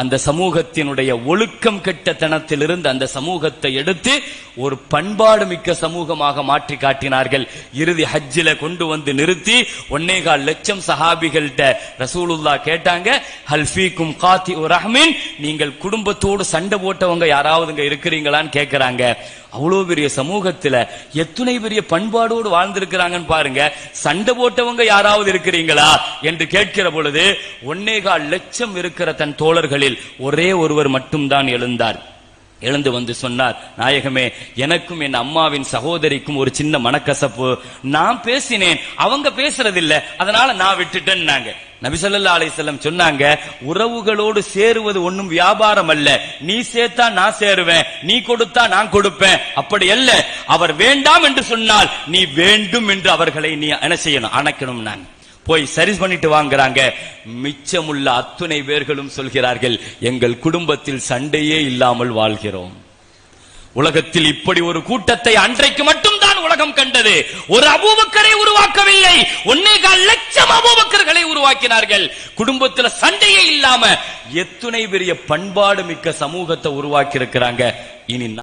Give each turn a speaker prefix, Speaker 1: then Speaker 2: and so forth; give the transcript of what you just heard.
Speaker 1: அந்த சமூகத்தினுடைய ஒழுக்கம் கெட்ட தனத்திலிருந்து அந்த சமூகத்தை எடுத்து ஒரு பண்பாடு மிக்க சமூகமாக மாற்றி காட்டினார்கள். இறுதி ஹஜ்ஜில கொண்டு வந்து நிறுத்தி ஒன்னேகால் லட்சம் சஹாபிகள்கிட்ட ரசூலுல்லா கேட்டாங்க ஹல்ஃபீக்கும் காத்தி ரஹ்மீன்? நீங்கள் குடும்பத்தோடு சண்டை போட்டவங்க யாராவதுங்க இருக்கிறீங்களான்னு கேட்கறாங்க அவ்வளவு பெரிய சமூகத்துல எத்தனை பெரிய பண்பாடோடு வாழ்ந்திருக்கிறாங்கன்னு பாருங்க. சண்டை போட்டவங்க யாராவது இருக்கிறீங்களா? என்று கேட்கிற பொழுது ஒன்னேகால் லட்சம் இருக்கிற தன் தோழர்களில் ஒரே ஒருவர் மட்டும்தான் எழுந்தார். எழுந்து வந்து சொன்னார் நாயகமே எனக்கும் என் அம்மாவின் சகோதரிக்கும் ஒரு சின்ன மனக்கசப்பு. நான் பேசினேன் அவங்க பேசுறதில்ல அதனால நான் விட்டுட்டேன்னாங்க. நபிசல்லா அலிசல்லம் சொன்னாங்க உறவுகளோடு சேருவது ஒன்னும் வியாபாரம் அல்ல. நீ சேர்த்தா நான் சேருவேன் நீ கொடுத்தா நான் கொடுப்பேன். அப்படி அல்ல அவர் வேண்டாம் என்று சொன்னால் நீ வேண்டும் என்று அவர்களை நீ என்ன செய்யணும் அணைக்கணும் நான் போய் சரி பண்ணிட்டு வாங்குறாங்க. மிச்சமுள்ள அத்துணை பேர்களும் சொல்கிறார்கள் எங்கள் குடும்பத்தில் சண்டையே இல்லாமல் வாழ்கிறோம். உலகத்தில் இப்படி ஒரு கூட்டத்தை அன்றைக்கு மட்டும்தான் உலகம் கண்டது. ஒரு அபூபக்கரை உருவாக்கவில்லை. ஒன்னே கால் லட்சம் அபூபக்கர்களை உருவாக்கினார்கள். குடும்பத்தில் சண்டையே இல்லாம எத்துணை பெரிய பண்பாடு மிக்க சமூகத்தை உருவாக்கி இருக்கிறாங்க இனி